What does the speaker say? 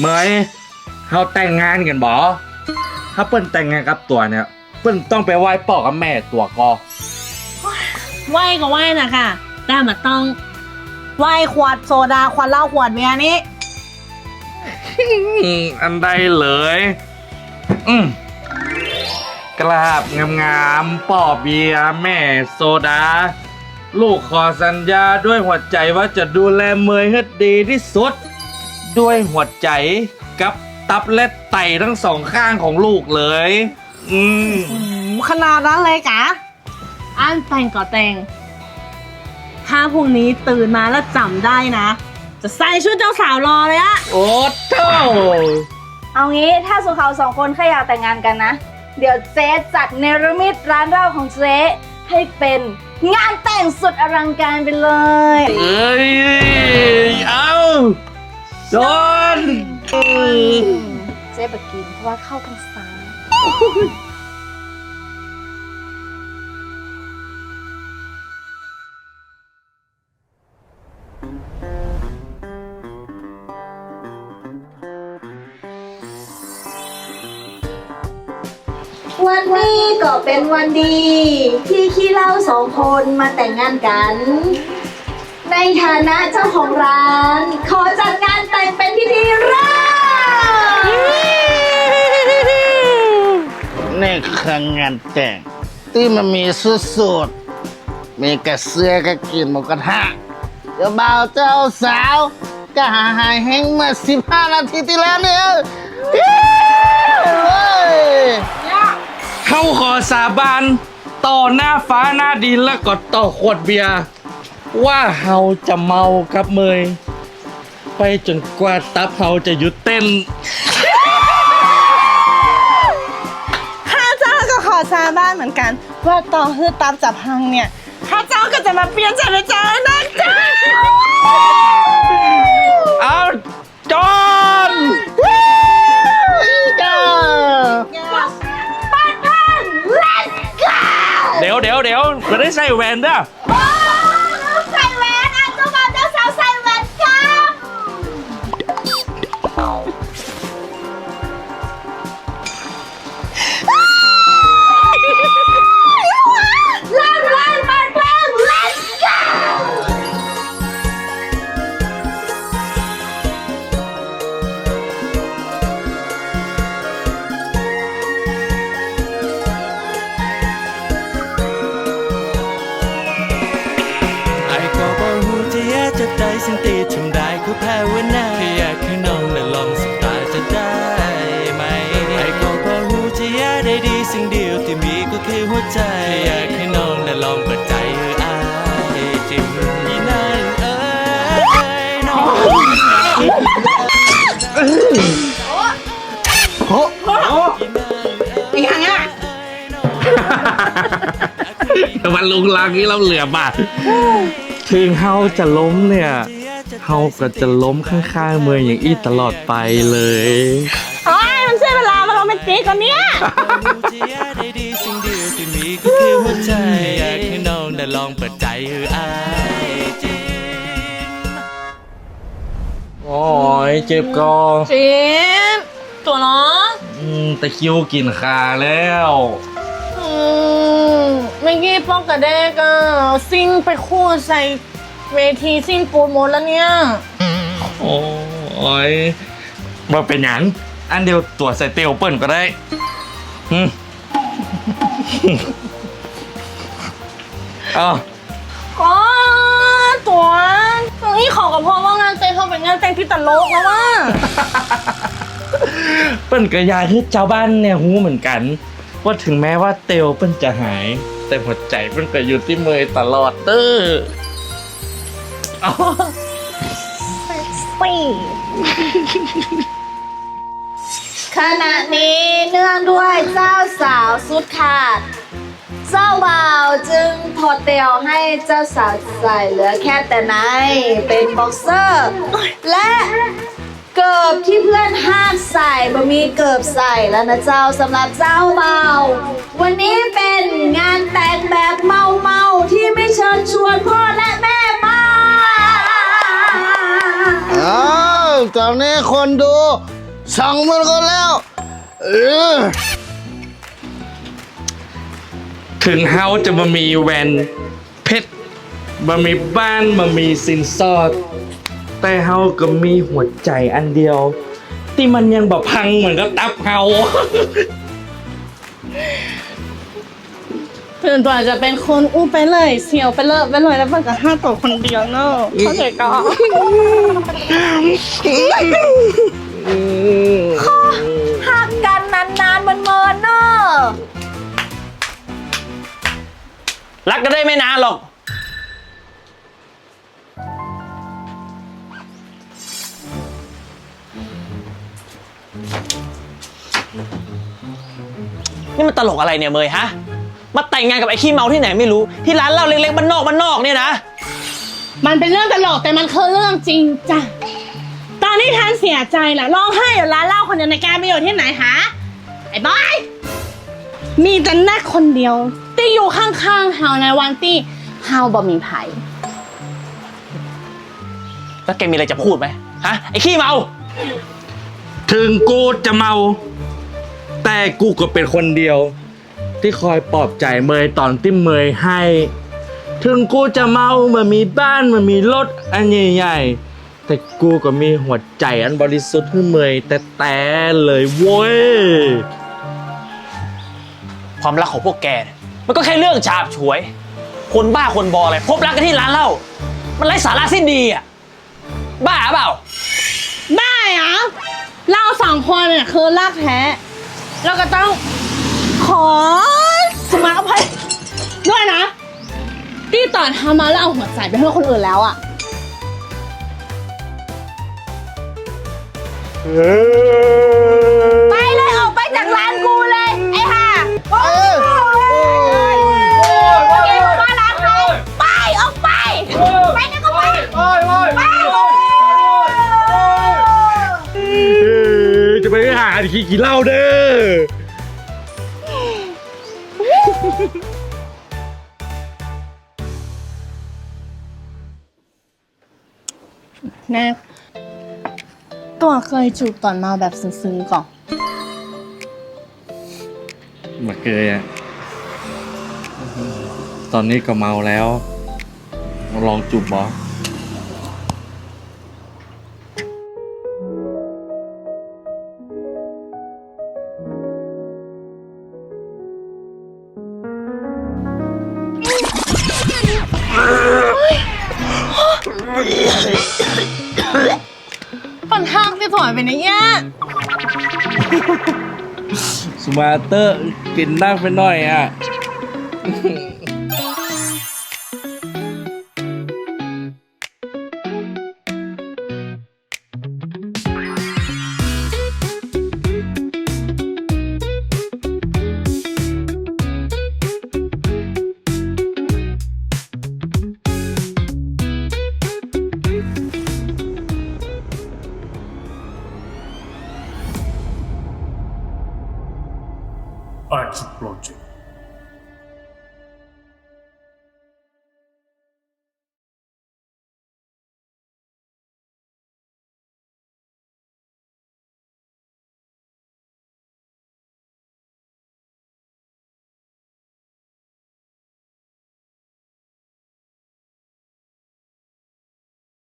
เมยเฮาแต่งงานกันบ่ถ้าเปิ้นแต่งงานกับตัวเนี่ย เปิ้นต้องไปไหว้พ่อกับแม่ตัวก็ไหวก็ไหวนะค่ะ แต่มันต้องไหวขวดโซดาขวดเหล้าขวดเบียร์นี้ อืมอันใดเลย อืมกราบงามๆป่อเบียร์แม่โซดา ลูกขอสัญญาด้วยหัวใจว่าจะดูแลเมยให้ดีที่สุด ด้วยหัวใจกับตับและไตทั้งสองข้างของลูกเลย อืมขนาดนั้นเลยกะอันแต่งก็แต่ง ถ้าพรุ่งนี้ตื่นมาแล้วจำได้นะ จะใส่ชุดเจ้าสาวรอเลยอะโอ้เท่าเอางี้ถ้าสุเขาสองคนแค่อยากแต่งงานกันนะ เดี๋ยวเจ๊จัดเนรมิตร้านเหล้าของเจ๊ให้เป็นงานแต่งสุดอลังการไปเลย เอ้ย เอา โดนเจ๊บักกินเพราะว่าเข้าพรรษาวันนี้ก็เป็นวันดี ที่ขี้เล่าสองคนมาแต่งงานกัน ในฐานะเจ้าของร้าน ขอจัดงานแต่งเป็นพิธีแรกนี่คืองานแต่ง ที่มันมีสุดๆมีกระเสื้อก็กินหมูกระทะเจ้าบ่าวเจ้าสาวก็หาหายแห้งเมื่อ15นาทีที่แล้วเนี่ยเฮ้ยเข้าขอสาบานต่อหน้าฟ้าหน้าดินแล้วก็ต่อขวดเบียร์ ว่าเฮาจะเมากับเมย ไปจนกว่าตับเฮาจะหยุดเต้น ข้าเจ้าก็ขอสาบ้านเหมือนกัน ว่าต่อฮือตามจับพังเนี่ย ข้าเจ้าก็จะมาเปลี่ยนใจเป็นเจ้านะเจ้าเอาจอนจ้าปัดพัน let's go เดี๋ยวเดี๋ยวเดี๋ยวไม่ได้ใส่แหวนเด้อโสิ่งเดียวที่มีก็คือหัวใจแค่อยากให้น้องและลองเปิดใจเอออายจริงอีนั่นเอ้ยน้องอีกครั้งอะแต่มันลุงลังนี่เราเหลือบ่ะถึงเฮาจะล้มเนี่ย เฮาก็จะล้มข้างๆเมืองอย่างอี้ตลอดไปเลย มาโรแมนติกกว่านี้จะแย่ได้ดีสิ่งเดียวที่มีก็คือหัวใจอยากให้น้องได้ลองเปิดใจเอออายจริง โอ้ยเจ็บกอจีบตัวน้องอืมตะคริวกินขาแล้ว อืมเมื่อกี้ปอกกระเดกอะซิ่งไปคู่ใส่เวทีซิ่งปูนหมดแล้วเนี่ย โอ้ยมาเป็นหยัง อันเดียวตัวจใส่เตียวเปิ้นก็ได้อืมเอ้าก็ตัวนี่ขอกับพ่อว่างานเต้นเขาเป็นงานเต้นที่ตลกแล้วว่าเปิ้นก็อยากให้เจ้าบ้านเนี่ยหูเหมือนกัน ว่าถึงแม้ว่าเตียวเปิ้นจะหาย แต่หัวใจเปิ้นก็อยู่ที่เมยตลอดเด้ออ๋อ ขณะนี้เนื่องด้วยเจ้าสาวสุดขาด เจ้าบ่าวจึงถอดเตียวให้เจ้าสาวใส่เหลือแค่แต่ในเป็นบ็อกเซอร์ และเกิบที่เพื่อนห้ามใส่บ่มีเกิบใส่แล้วนะเจ้าสำหรับเจ้าบ่าวันนี้เป็นงานแต่งแบบเมาเมาที่ไม่เชิญชวนพ่อและแม่มาอ้าวตอนนี้คนดู สองหมื่นคนแล้วเออถึงเฮาจะมามีแวนเพชรมามีบ้านมามีสินสอด แต่เฮาก็มีหัวใจอันเดียว ที่มันยังแบบพังเหมือนกับตับเฮาถึงตัวจะเป็นคนอู้ไปเลยเสียวไปเลยไปเลยแล้วมันก็ห้าตัวคนเดียวเนอะเข้าใจก็ หักกันนานๆมันเมินเนอะรักกันได้ไม่นานหรอก นี่มันตลกอะไรเนี่ยเมยฮะ มาแต่งงานกับไอ้ขี้เมาที่ไหนไม่รู้ ที่ร้านเหล้าเล็กๆบ้านนอกบ้านนอกเนี่ยนะ มันเป็นเรื่องตลกแต่มันคือเรื่องจริงจ้ะ นที่ท่านเสียใจน่ะร้องไห้อยู่ร้านเหล้าคนเดียวในแกไปอยู่ที่ไหนหาไอ้บอยมีแต่นักคนเดียวที่อยู่ข้างๆเฮาในวันที่เฮาบ่มีไผแล้วแกมีอะไรจะพูดไหมฮะไอ้ขี้เมา ถึงกูจะเมา แต่กูก็เป็นคนเดียว ที่คอยปลอบใจเมยตอนที่เมยให้ ถึงกูจะเมามันมีบ้านมันมีรถอันใหญ่ๆ แต่กูก็มีหัวใจอันบริสุทธิ์ให้เมยแต่แต่เลยเว้ย ความรักของพวกแกเนี่ยมันก็แค่เรื่องฉาบฉวย คนบ้าคนบออะไรพบรักกันที่ร้านเหล้ามันไร้สาระสิ้นดีอะ บ้าเปล่าได้เหรอเราสองคนเนี่ยคือรากแท้เราก็ต้องขอสมาอภัยด้วยนะ ที่ตอนทำมาแล้วเอาหัวใจไปให้คนอื่นแล้วอะ ไปเลยออกไปจากร้านกูเลย ไอ้ห่าเออเกมมาร้านใครไปออกไปไปนะก็ไปไปจะไปหาขี้กี่เหล้าเด้อแน่ ตัวเคยจูบตอนเมาแบบซึ้งๆก่อนมาเกยอะตอนนี้ก็เมาแล้ว ลองจูบบอ ปันทักที่ถอยเป็นอย่สมาร์เตอร์กินนั่งไปหน่อยอะ